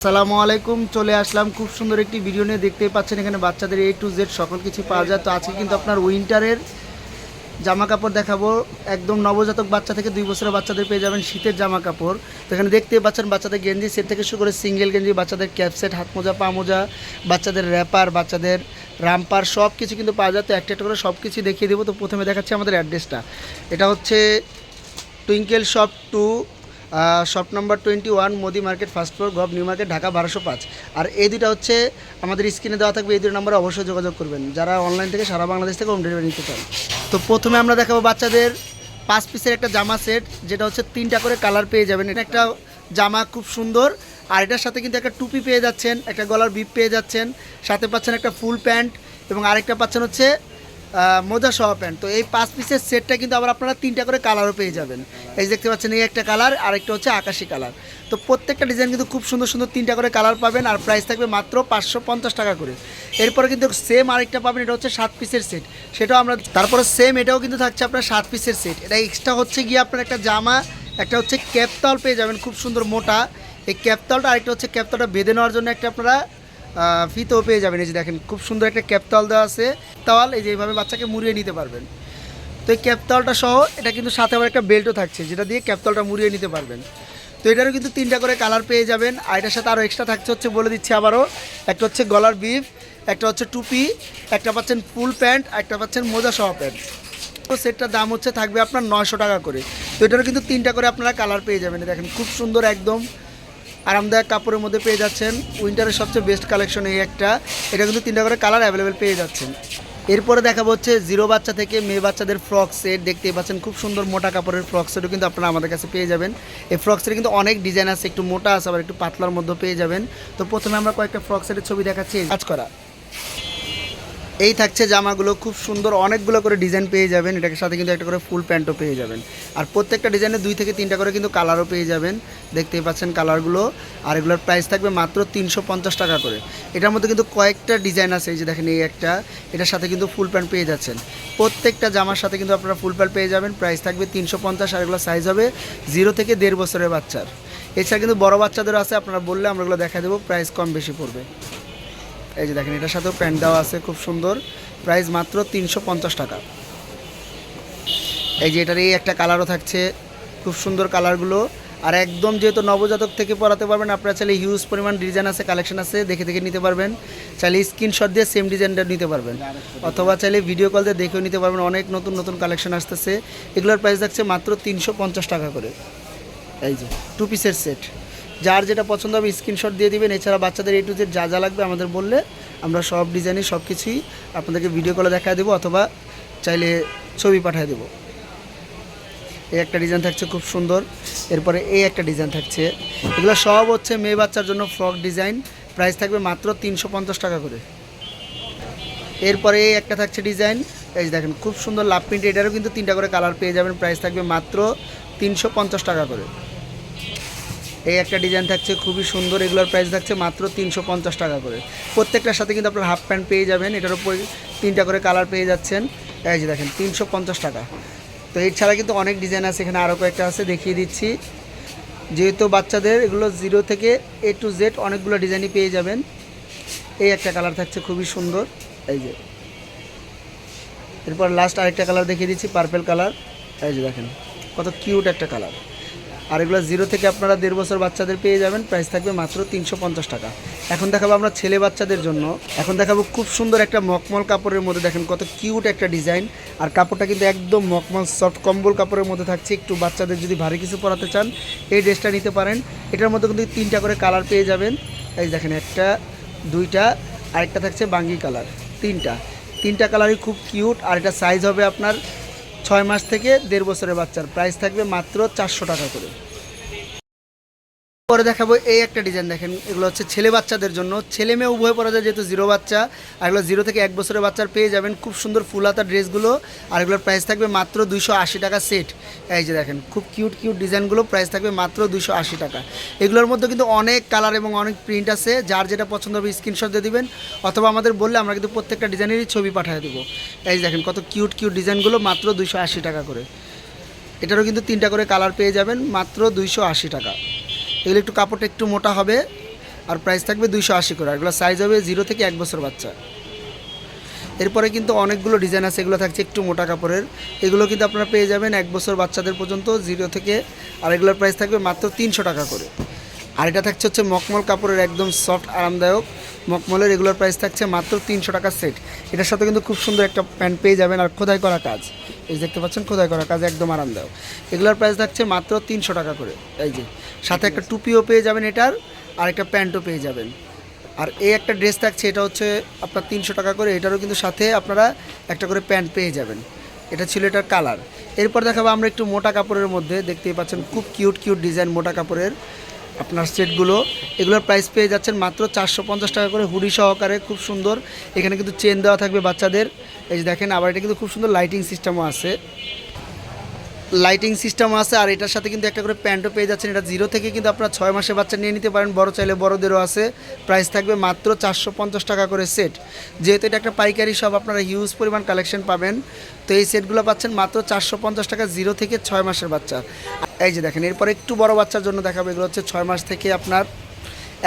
আসসালামু আলাইকুম, চলে আসলাম। খুব সুন্দর একটি ভিডিও নিয়ে দেখতেই পাচ্ছেন এখানে বাচ্চাদের এ টু জেড সকল কিছু পাওয়া যায়। তো আজকে কিন্তু আপনার উইন্টারের জামা কাপড় দেখাবো। একদম নবজাতক বাচ্চা থেকে দুই বছরের বাচ্চাদের পেয়ে যাবেন শীতের জামা কাপড় তো এখানে দেখতেই পাচ্ছেন বাচ্চাদের গেঞ্জি, সেট থেকে শুরু করে সিঙ্গেল গেঞ্জি, বাচ্চাদের ক্যাপ সেট হাত মোজা, পা মোজা, বাচ্চাদের র্যাপার বাচ্চাদের রামপার সব কিছু কিন্তু পাওয়া যায়। তো একটা একটা করে সব কিছু দেখিয়ে দেবো। তো প্রথমে দেখাচ্ছি আমাদের অ্যাড্রেসটা এটা হচ্ছে Twinkle shop two shop number twenty one Modi market first floor gov new market Dhaka বারোশো পাঁচ। আর এই দুটা হচ্ছে আমাদের স্ক্রিনে দেওয়া থাকবে, এই দুটো নাম্বারে অবশ্যই যোগাযোগ করবেন। যারা অনলাইন থেকে সারা বাংলাদেশ থেকে হোম ডেলিভারি নিতে চান। তো প্রথমে আমরা দেখাবো বাচ্চাদের পাঁচ পিসের একটা জামা সেট যেটা হচ্ছে তিনটা করে কালার পেয়ে যাবেন। এটা একটা জামা খুব সুন্দর, আর এটার সাথে কিন্তু একটা টুপি পেয়ে যাচ্ছেন, একটা গলার বিপ পেয়ে যাচ্ছেন, সাথে পাচ্ছেন একটা ফুল প্যান্ট এবং আরেকটা পাচ্ছেন হচ্ছে মোজা সহ প্যান্ট তো এই পাঁচ পিসের সেটটা কিন্তু আবার আপনারা তিনটা করে কালারও পেয়ে যাবেন। এই দেখতে পাচ্ছেন, এই একটা কালার আরেকটা হচ্ছে আকাশি কালার তো প্রত্যেকটা ডিজাইন কিন্তু খুব সুন্দর সুন্দর তিনটা করে কালার পাবেন আর প্রাইস থাকবে মাত্র পাঁচশো পঞ্চাশ টাকা করে। এরপরে কিন্তু সেম আরেকটা পাবেন, এটা হচ্ছে সাত পিসের সেট সেটাও আমরা তারপরে সেম এটাও কিন্তু থাকছে আপনার সাত পিসের সেট এটা এক্সট্রা হচ্ছে গিয়ে আপনার একটা জামা, একটা হচ্ছে ক্যাপতল পেয়ে যাবেন, খুব সুন্দর মোটা। এই ক্যাপতলটা আরেকটা হচ্ছে ক্যাপতলটা বেঁধে নেওয়ার জন্য একটা আপনারা ফিতেও পেয়ে যাবেন। এই যে দেখেন, খুব সুন্দর একটা ক্যাপতাল দেওয়া আছে। তাওয়াল এই যে এইভাবে বাচ্চাকে মুড়িয়ে নিতে পারবেন। তো এই ক্যাপতালটা সহ, এটা কিন্তু সাথে আবার একটা বেল্টও থাকছে, যেটা দিয়ে ক্যাপতালটা মুড়িয়ে নিতে পারবেন। তো এটারও কিন্তু তিনটা করে কালার পেয়ে যাবেন। আর এটার সাথে আরও এক্সট্রা থাকছে হচ্ছে, বলে দিচ্ছি আবারও, একটা হচ্ছে গলার বিফ, একটা হচ্ছে টুপি, একটা পাচ্ছেন ফুল প্যান্ট একটা পাচ্ছেন মোজা সহ প্যান্ট। তো সেটটার দাম হচ্ছে, থাকবে আপনার নয়শো টাকা করে। তো এটারও কিন্তু তিনটা করে আপনারা কালার পেয়ে যাবেন। দেখেন, খুব সুন্দর একদম আরামদায়ক কাপড়ের মধ্যে পেয়ে যাচ্ছেন। উইন্টারের সবচেয়ে বেস্ট কালেকশন এই একটা। এটা কিন্তু তিনটা করে কালার অ্যাভেলেবেল পেয়ে যাচ্ছেন। এরপরে দেখা হচ্ছে জিরো বাচ্চা থেকে মেয়ে বাচ্চাদের ফ্রক সেট দেখতে পাচ্ছেন খুব সুন্দর মোটা কাপড়ের ফ্রক সেটও কিন্তু আপনারা আমাদের কাছে পেয়ে যাবেন। এই ফ্রক সেটে কিন্তু অনেক ডিজাইন আছে, একটু মোটা আছে, আবার একটু পাতলার মধ্যে পেয়ে যাবেন। তো প্রথমে আমরা কয়েকটা ফ্রক সেটের ছবি দেখাচ্ছি। কাজ করা। এই থাকছে জামাগুলো, খুব সুন্দর অনেকগুলো করে ডিজাইন পেয়ে যাবেন। এটাকে সাথে কিন্তু একটা করে ফুল প্যান্টও পেয়ে যাবেন। আর প্রত্যেকটা ডিজাইনে দুই থেকে তিনটা করে কিন্তু কালারও পেয়ে যাবেন। দেখতেই পাচ্ছেন কালারগুলো। আর এগুলোর প্রাইস থাকবে মাত্র তিনশো পঞ্চাশ টাকা করে। এটার মধ্যে কিন্তু কয়েকটা ডিজাইন আছে, এই যে দেখেন এই একটা। এটার সাথে কিন্তু ফুল প্যান্ট পেয়ে যাচ্ছেন। প্রত্যেকটা জামার সাথে কিন্তু আপনারা ফুল প্যান্ট পেয়ে যাবেন। প্রাইস থাকবে তিনশো পঞ্চাশ, আর এগুলো সাইজ হবে জিরো থেকে দেড় বছরের বাচ্চার। এছাড়া কিন্তু বড় বাচ্চাদেরও আছে, আপনারা বললে আমরা এগুলো দেখা দেবো। প্রাইস কম বেশি পড়বে। এই যে দেখেন, এটার সাথেও প্যান্ট দেওয়া আছে, খুব সুন্দর। প্রাইস মাত্র তিনশো পঞ্চাশ টাকা। এই যে এটার এই একটা কালারও থাকছে, খুব সুন্দর কালারগুলো। আর একদম যেহেতু নবজাতক থেকে পরাতে পারবেন, আপনারা চাইলে হিউজ পরিমাণ ডিজাইন আছে কালেকশন আছে, দেখে দেখে নিতে পারবেন। চাইলে স্ক্রিনশট দিয়ে সেম ডিজাইনটা নিতে পারবেন। অথবা চাইলে ভিডিও কল দিয়ে দেখেও নিতে পারবেন, অনেক নতুন নতুন কালেকশন আসতেছে। এগুলোর প্রাইস থাকছে মাত্র তিনশো পঞ্চাশ টাকা করে। এই যে টু পিসের সেট যার যেটা পছন্দ হবে স্ক্রিনশট দিয়ে দিবেন। এছাড়া বাচ্চাদের এ টু জেড যা যা লাগবে আমাদের বললে আমরা সব ডিজাইনে সব কিছুই আপনাদেরকে ভিডিও কলে দেখা দেবো অথবা চাইলে ছবি পাঠিয়ে দেবো। এই একটা ডিজাইন থাকছে খুব সুন্দর। এরপরে এই একটা ডিজাইন থাকছে। এগুলো সব হচ্ছে মেয়ে বাচ্চার জন্য ফ্রক ডিজাইন প্রাইস থাকবে মাত্র তিনশো পঞ্চাশ টাকা করে। এরপরে এই একটা থাকছে ডিজাইন এই দেখেন, খুব সুন্দর লাভ প্রিন্ট এটারও কিন্তু তিনটা করে কালার পেয়ে যাবেন। প্রাইস থাকবে মাত্র তিনশো পঞ্চাশ টাকা করে। এই একটা ডিজাইন থাকছে, খুবই সুন্দর, এগুলোর প্রাইস থাকছে মাত্র তিনশো পঞ্চাশ টাকা করে। প্রত্যেকটার সাথে কিন্তু আপনার হাফ প্যান্ট পেয়ে যাবেন, এটার উপর তিনটা করে কালার পেয়ে যাচ্ছেন। এই যে দেখেন, তিনশো পঞ্চাশ টাকা। তো এছাড়া কিন্তু অনেক ডিজাইন আছে, এখানে আরও কয়েকটা আছে, দেখিয়ে দিচ্ছি। যেহেতু বাচ্চাদের, এগুলো জিরো থেকে এ টু জেড অনেকগুলো ডিজাইনই পেয়ে যাবেন। এই একটা কালার থাকছে, খুবই সুন্দর। এই যে। এরপর লাস্ট আরেকটা কালার দেখিয়ে দিচ্ছি পার্পেল কালার এই যে দেখেন, কত কিউট একটা কালার আর এগুলো জিরো থেকে আপনারা দেড় বছর বাচ্চাদের পেয়ে যাবেন। প্রাইস থাকবে মাত্র তিনশো পঞ্চাশ টাকা। এখন দেখাবো আমরা ছেলে বাচ্চাদের জন্য। এখন দেখাবো খুব সুন্দর একটা মকমল কাপড়ের মধ্যে দেখেন কত কিউট একটা ডিজাইন আর কাপড়টা কিন্তু একদম মকমল সফট কম্বল কাপড়ের মধ্যে থাকছে। একটু বাচ্চাদের যদি ভারী কিছু পরাতে চান, এই ড্রেসটা নিতে পারেন। এটার মধ্যে কিন্তু তিনটা করে কালার পেয়ে যাবেন। এই দেখেন একটা, দুইটা, আরেকটা থাকছে বাঙ্গি কালার তিনটা। তিনটা কালারই খুব কিউট আর এটা সাইজ হবে আপনার ছয় মাস থেকে দেড় বছরের বাচ্চার প্রাইস থাকবে মাত্র চারশো টাকা করে। পরে দেখাবো এই একটা ডিজাইন দেখেন। এগুলো হচ্ছে ছেলে বাচ্চাদের জন্য। ছেলে মেয়ে উভয় পরা যায়, যেহেতু জিরো বাচ্চা, আর এগুলো জিরো থেকে এক বছরের বাচ্চার পেয়ে যাবেন খুব সুন্দর ফুলাতা ড্রেসগুলো। আর এগুলোর প্রাইস থাকবে মাত্র দুইশো আশি টাকা সেট এই যে দেখেন, খুব কিউট কিউট ডিজাইনগুলো প্রাইস থাকবে মাত্র দুইশো আশি টাকা। এগুলোর মধ্যে কিন্তু অনেক কালার এবং অনেক প্রিন্ট আছে। যার যেটা পছন্দ হবে স্ক্রিনশট দিয়ে দিবেন, অথবা আমাদের বললে আমরা কিন্তু প্রত্যেকটা ডিজাইনেরই ছবি পাঠিয়ে দেবো। এই যে দেখেন, কত কিউট কিউট ডিজাইনগুলো মাত্র দুইশো আশি টাকা করে। এটারও কিন্তু তিনটা করে কালার পেয়ে যাবেন, মাত্র দুইশো আশি টাকা। এগুলো একটু কাপড়টা একটু মোটা হবে আর প্রাইস থাকবে দুইশো আশি করে। এগুলো সাইজ হবে জিরো থেকে এক বছর বাচ্চা। এরপরে কিন্তু অনেকগুলো ডিজাইন আছে, এগুলো থাকছে একটু মোটা কাপড়ের। এগুলো কিন্তু আপনারা পেয়ে যাবেন এক বছর বাচ্চাদের পর্যন্ত জিরো থেকে, আর এগুলোর প্রাইস থাকবে মাত্র তিনশো টাকা করে। আর এটা থাকছে হচ্ছে মকমল কাপড়ের একদম সফট আরামদায়ক। মকমলের রেগুলার প্রাইস থাকছে মাত্র তিনশো টাকা সেট এটার সাথে কিন্তু খুব সুন্দর একটা প্যান্ট পেয়ে যাবেন আর খোদাই করা কাজ। এই দেখতে পাচ্ছেন, খোদাই করা কাজ একদম আরামদায়ক। এগুলোর প্রাইস থাকছে মাত্র তিনশো টাকা করে। এই যে, সাথে একটা টুপিও পেয়ে যাবেন এটার, আর একটা প্যান্টও পেয়ে যাবেন। আর এই একটা ড্রেস থাকছে, এটা হচ্ছে আপনার তিনশো টাকা করে। এটারও কিন্তু সাথে আপনারা একটা করে প্যান্ট পেয়ে যাবেন। এটা ছিল এটার কালার এরপর দেখাবো আমরা একটু মোটা কাপড়ের মধ্যে। দেখতেই পাচ্ছেন, খুব কিউট কিউট ডিজাইন মোটা কাপড়ের। আপনার সেটগুলো। এগুলোর প্রাইস পেয়ে যাচ্ছেন মাত্র চারশো পঞ্চাশ টাকা করে হুডি সহকারে, খুব সুন্দর। এখানে কিন্তু চেন দেওয়া থাকবে বাচ্চাদের। এই যে দেখেন, আবার এটা কিন্তু খুব সুন্দর লাইটিং সিস্টেমও আছে। লাইটিং সিস্টেম আছে আর এটার সাথে কিন্তু একটা করে প্যান্টও পেয়ে যাচ্ছেন। এটা জিরো থেকে কিন্তু আপনারা ছয় মাসের বাচ্চা নিয়ে নিতে পারেন। বড় চাইলে বড়দেরও আছে। প্রাইস থাকবে মাত্র চারশো পঞ্চাশ টাকা করে সেট যেহেতু এটা একটা পাইকারি সব আপনারা হিউজ পরিমাণ কালেকশন পাবেন। তো এই সেটগুলো পাচ্ছেন মাত্র চারশো পঞ্চাশ টাকা, জিরো থেকে ছয় মাসের বাচ্চা। এই যে দেখেন, এরপর একটু বড় বাচ্চার জন্য দেখাবো। এগুলো হচ্ছে ছয় মাস থেকে আপনার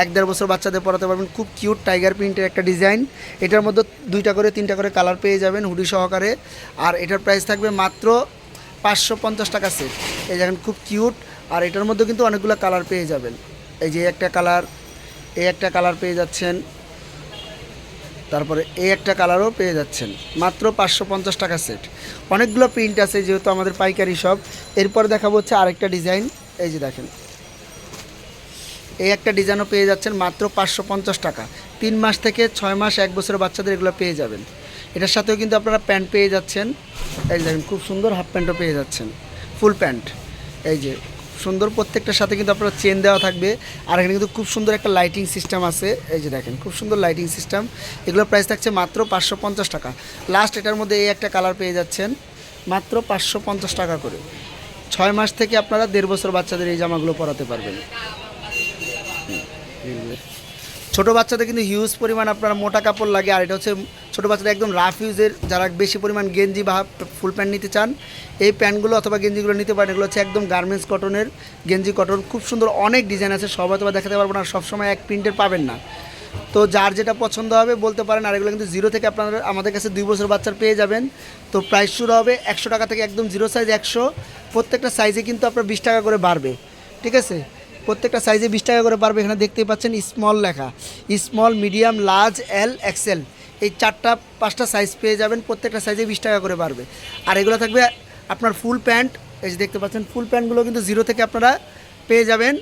এক দেড় বছর বাচ্চাদের পড়াতে পারবেন। খুব কিউট টাইগার প্রিন্টের একটা ডিজাইন এটার মধ্যে দুইটা করে, তিনটা করে কালার পেয়ে যাবেন হুডি সহকারে। আর এটার প্রাইস থাকবে মাত্র পাঁচশো পঞ্চাশ টাকা সেট এই দেখেন খুব কিউট আর এটার মধ্যে কিন্তু অনেকগুলো কালার পেয়ে যাবেন। এই যে একটা কালার এই একটা কালার পেয়ে যাচ্ছেন। তারপরে এই একটা কালারও পেয়ে যাচ্ছেন। মাত্র পাঁচশো পঞ্চাশ টাকা সেট অনেকগুলো প্রিন্ট আছে যেহেতু আমাদের পাইকারি সব এরপর দেখাবো হচ্ছে আরেকটা ডিজাইন এই যে দেখেন। এই একটা ডিজাইনও পেয়ে যাচ্ছেন মাত্র পাঁচশো পঞ্চাশ টাকা। তিন মাস থেকে ছয় মাস, এক বছরের বাচ্চাদের এগুলো পেয়ে যাবেন। এটার সাথেও কিন্তু আপনারা প্যান্ট পেয়ে যাচ্ছেন। এই দেখেন, খুব সুন্দর হাফ প্যান্টও পেয়ে যাচ্ছেন। Full pant. এই যে, সুন্দর প্রত্যেকটার সাথে কিন্তু আপনার চেন দেওয়া থাকবে। আর এখানে কিন্তু খুব সুন্দর একটা লাইটিং সিস্টেম আছে। এই যে দেখেন, খুব সুন্দর লাইটিং সিস্টেম এগুলোর প্রাইস থাকছে মাত্র পাঁচশো পঞ্চাশ টাকা। লাস্ট এটার মধ্যে এই একটা কালার পেয়ে যাচ্ছেন। মাত্র পাঁচশো পঞ্চাশ টাকা করে। ছয় মাস থেকে আপনারা দেড় বছর বাচ্চাদের এই জামাগুলো পরাতে পারবেন। ছোট বাচ্চাদের কিন্তু হিউজ পরিমাণ আপনার মোটা কাপড় লাগে, আর এটা হচ্ছে ছোটো বাচ্চাদের একদম রাফ ইউজের যারা বেশি পরিমাণ গেঞ্জি বা ফুল প্যান্ট নিতে চান, এই প্যান্টগুলো অথবা গেঞ্জিগুলো নিতে পারেন, এগুলো হচ্ছে একদম গার্মেন্টস কটনের গেঞ্জি কটন খুব সুন্দর অনেক ডিজাইন আছে, সব হয়তো দেখাতে পারব না সবসময় এক প্রিন্টের পাবেন না। তো যার যেটা পছন্দ হবে বলতে পারেন, আর এগুলো কিন্তু জিরো থেকে আপনারা আমাদের কাছে দুই বছর বাচ্চার পেয়ে যাবেন। তো প্রাইস শুরু হবে একশো টাকা থেকে একদম জিরো সাইজ একশো, প্রত্যেকটা সাইজে কিন্তু আপনার বিশ টাকা করে বাড়বে, ঠিক আছে? প্রত্যেকটা সাইজে বিশ টাকা করে পারবে এখানে দেখতেই পাচ্ছেন স্মল লেখা। Small medium large L XL এই চারটা, পাঁচটা সাইজ পেয়ে যাবেন। প্রত্যেকটা সাইজে বিশ টাকা করে পারবে আর এগুলো থাকবে আপনার ফুল প্যান্ট এই যে দেখতে পাচ্ছেন ফুল প্যান্টগুলো কিন্তু জিরো থেকে আপনারা পেয়ে যাবেন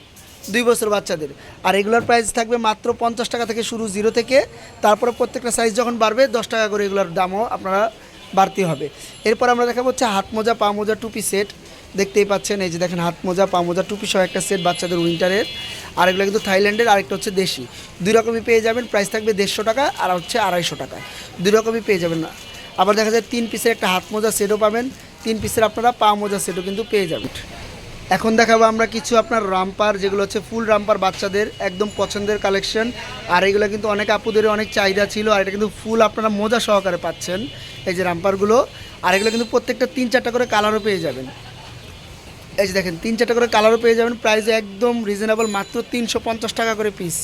দুই বছর বাচ্চাদের। আর এগুলোর প্রাইস থাকবে মাত্র পঞ্চাশ টাকা থেকে শুরু জিরো থেকে। তারপরে প্রত্যেকটা সাইজ যখন বাড়বে, দশ টাকা করে এগুলোর দামও আপনারা বাড়তি হবে। এরপর আমরা দেখাবো হচ্ছে হাত মোজা, পা মোজা, টুপি সেট দেখতেই পাচ্ছেন, এই যে দেখেন হাত মোজা, পা মোজা, টুপি সহ একটা সেট বাচ্চাদের উইন্টারের আর এগুলো কিন্তু থাইল্যান্ডের, আরেকটা হচ্ছে দেশি। দুই রকমই পেয়ে যাবেন প্রাইস থাকবে দেড়শো টাকা আর হচ্ছে আড়াইশো টাকা। দুই রকমই পেয়ে যাবেন না। আবার দেখা যায় তিন পিসের একটা হাত মোজা সেটও পাবেন, তিন পিসের আপনারা পা মোজা সেটও কিন্তু পেয়ে যাবেন। এখন দেখাবো আমরা কিছু আপনার রামপার যেগুলো হচ্ছে ফুল রামপার বাচ্চাদের, একদম পছন্দের কালেকশন আর এগুলো কিন্তু অনেক আপুদের অনেক চাহিদা ছিল, আর এটা কিন্তু ফুল আপনারা মোজা সহকারে পাচ্ছেন, এই যে রামপারগুলো আর এগুলো কিন্তু প্রত্যেকটা তিন চারটা করে কালারও পেয়ে যাবেন। এই যে দেখেন, তিন চারটা করে কালারও পেয়ে যাবেন। প্রাইসে একদম রিজনেবল মাত্র তিনশো পঞ্চাশ টাকা করে পিস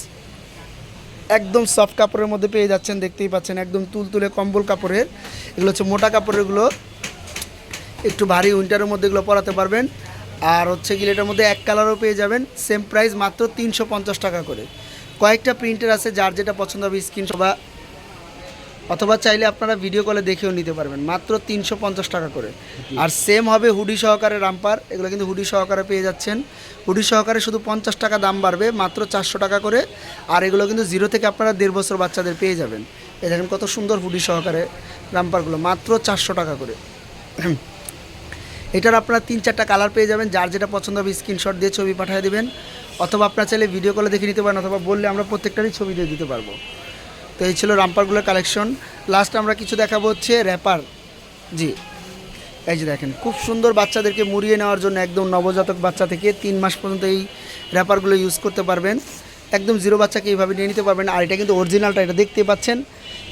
একদম সফট কাপড়ের মধ্যে পেয়ে যাচ্ছেন, দেখতেই পাচ্ছেন, একদম তুলতুলে কম্বল কাপড়ের। এগুলো হচ্ছে মোটা কাপড়েরগুলো। একটু ভারী উইন্টারের মধ্যে এগুলো পরাতে পারবেন। আর হচ্ছে গিয়ে এটার মধ্যে এক কালারও পেয়ে যাবেন সেম প্রাইস মাত্র তিনশো পঞ্চাশ টাকা করে। কয়েকটা প্রিন্টের আছে, যার যেটা পছন্দ হবে স্ক্রিন বা অথবা চাইলে আপনারা ভিডিও কলে দেখেও নিতে পারবেন। মাত্র তিনশো পঞ্চাশ টাকা করে। আর সেম হবে হুডি সহকারে রামপার। এগুলো কিন্তু হুডি সহকারে পেয়ে যাচ্ছেন। হুডি সহকারে শুধু পঞ্চাশ টাকা দাম বাড়বে, মাত্র চারশো টাকা করে। আর এগুলো কিন্তু জিরো থেকে আপনারা দেড় বছর বাচ্চাদের পেয়ে যাবেন। এই দেখেন কত সুন্দর হুডি সহকারে রামপারগুলো, মাত্র চারশো টাকা করে। এটার আপনারা তিন চারটা কালার পেয়ে যাবেন। যার যেটা পছন্দ হবে স্ক্রিনশট দিয়ে ছবি পাঠিয়ে দেবেন। অথবা আপনারা চাইলে ভিডিও কলে দেখে নিতে পারেন, অথবা বললে আমরা প্রত্যেকটারই ছবি দিয়ে দিতে পারব। তো এই ছিল রামপারগুলোর কালেকশন লাস্ট আমরা কিছু দেখাবো হচ্ছে র্যাপার জি। এই যে দেখেন, খুব সুন্দর বাচ্চাদেরকে মুড়িয়ে নেওয়ার জন্য একদম নবজাতক বাচ্চা থেকে তিন মাস পর্যন্ত এই র্যাপারগুলো ইউজ করতে পারবেন। একদম জিরো বাচ্চাকে এইভাবে নিয়ে নিতে পারবেন। আর এটা কিন্তু অরিজিনালটা এটা দেখতে পাচ্ছেন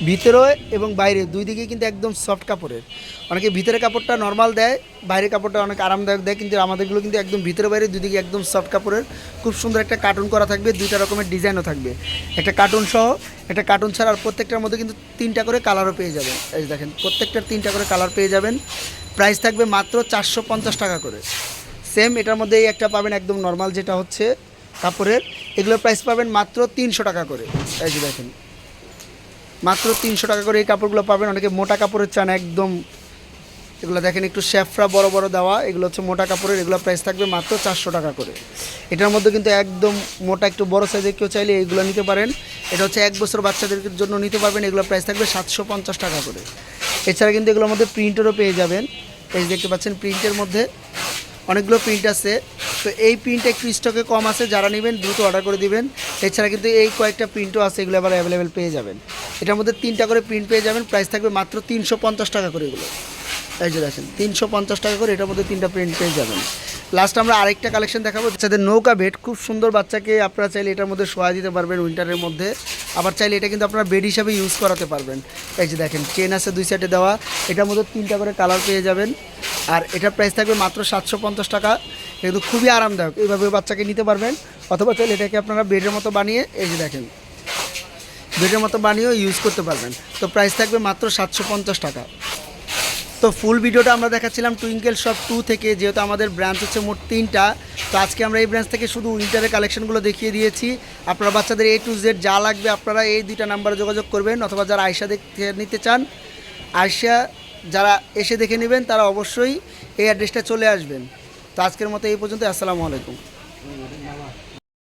ভিতরে এবং বাইরে। দুই দিকে কিন্তু একদম সফট কাপড়ের। অনেকে ভিতরে কাপড়টা নর্মাল দেয়, বাইরে কাপড়টা অনেক আরামদায়ক দেয়, কিন্তু আমাদেরগুলো কিন্তু একদম ভিতরে বাইরে, দুই দিকে একদম সফট কাপড়ের। খুব সুন্দর একটা কার্টুন করা থাকবে, দুইটা রকমের ডিজাইনও থাকবে। একটা কার্টুন সহ, একটা কার্টুন ছাড়া আর প্রত্যেকটার মধ্যে কিন্তু তিনটা করে কালারও পেয়ে যাবেন। এই দেখেন, প্রত্যেকটার তিনটা করে কালার পেয়ে যাবেন। প্রাইস থাকবে মাত্র চারশো পঞ্চাশ টাকা করে। সেম এটার মধ্যে এই একটা পাবেন একদম নর্মাল যেটা হচ্ছে কাপড়ের, এগুলোর প্রাইস পাবেন মাত্র তিনশো টাকা করে। এই যে দেখেন, মাত্র তিনশো টাকা করে এই কাপড়গুলো পাবেন। অনেকে মোটা কাপড়ের চান, একদম। এগুলো দেখেন, একটু শ্যাফরা বড় বড় দেওয়া, এগুলো হচ্ছে মোটা কাপড়ের, এগুলো প্রাইস থাকবে মাত্র চারশো টাকা করে। এটার মধ্যে কিন্তু একদম মোটা, একটু বড় সাইজের কেউ চাইলে এইগুলো নিতে পারেন। এটা হচ্ছে এক বছর বাচ্চাদের জন্য নিতে পারবেন, এগুলো প্রাইস থাকবে সাতশো পঞ্চাশ টাকা করে। এছাড়া কিন্তু এগুলোর মধ্যে প্রিন্টেরও পেয়ে যাবেন। এই দেখতে পাচ্ছেন প্রিন্টের মধ্যে অনেকগুলো প্রিন্ট আছে। তো এই প্রিন্ট একটু স্টকে কম আছে, যারা নেবেন দ্রুত অর্ডার করে দিবেন। এছাড়া কিন্তু এই কয়েকটা প্রিন্টও আছে, এগুলো আবার অ্যাভেলেবেল পেয়ে যাবেন। এটার মধ্যে তিনটা করে প্রিন্ট পেয়ে যাবেন প্রাইস থাকবে মাত্র তিনশো পঞ্চাশ টাকা করে এগুলো। এই যে দেখেন, তিনশো পঞ্চাশ টাকা করে এটার মধ্যে তিনটা প্রিন্ট পেয়ে যাবেন। লাস্ট আমরা আরেকটা কালেকশন দেখাবো বাচ্চাদের নৌকা বেড খুব সুন্দর বাচ্চাকে আপনারা চাইলে এটার মধ্যে শোয়া দিতে পারবেন উইন্টারের মধ্যে। আবার চাইলে এটা কিন্তু আপনারা বেড হিসাবে ইউজ করাতে পারবেন। এই যে দেখেন চেন আছে দুই সাইডে দেওয়া। এটার মধ্যে তিনটা করে কালার পেয়ে যাবেন। আর এটার প্রাইস থাকবে মাত্র সাতশো পঞ্চাশ টাকা। কিন্তু খুবই আরামদায়ক। এইভাবে বাচ্চাকে নিতে পারবেন। অথবা চাইলে এটাকে আপনারা বেডের মতো বানিয়ে, এই যে দেখেন বেডের মতো বানিয়েও ইউজ করতে পারবেন। তো প্রাইস থাকবে মাত্র সাতশো পঞ্চাশ টাকা। তো ফুল ভিডিওটা আমরা দেখাচ্ছিলাম টুইঙ্কেল শপ টু থেকে, যেহেতু আমাদের ব্রাঞ্চ হচ্ছে মোট তিনটা। তো আজকে আমরা এই ব্রাঞ্চ থেকে শুধু উইন্টারের কালেকশনগুলো দেখিয়ে দিয়েছি। আপনারা বাচ্চাদের এ টু জেড যা লাগবে আপনারা এই দুইটা নাম্বারে যোগাযোগ করবেন। অথবা যারা আয়সা দেখতে নিতে চান আয়সা যারা এসে দেখে নেবেন, তারা অবশ্যই এই অ্যাড্রেসটা চলে আসবেন। তো আজকের মতো এই পর্যন্ত আসসালামু আলাইকুম।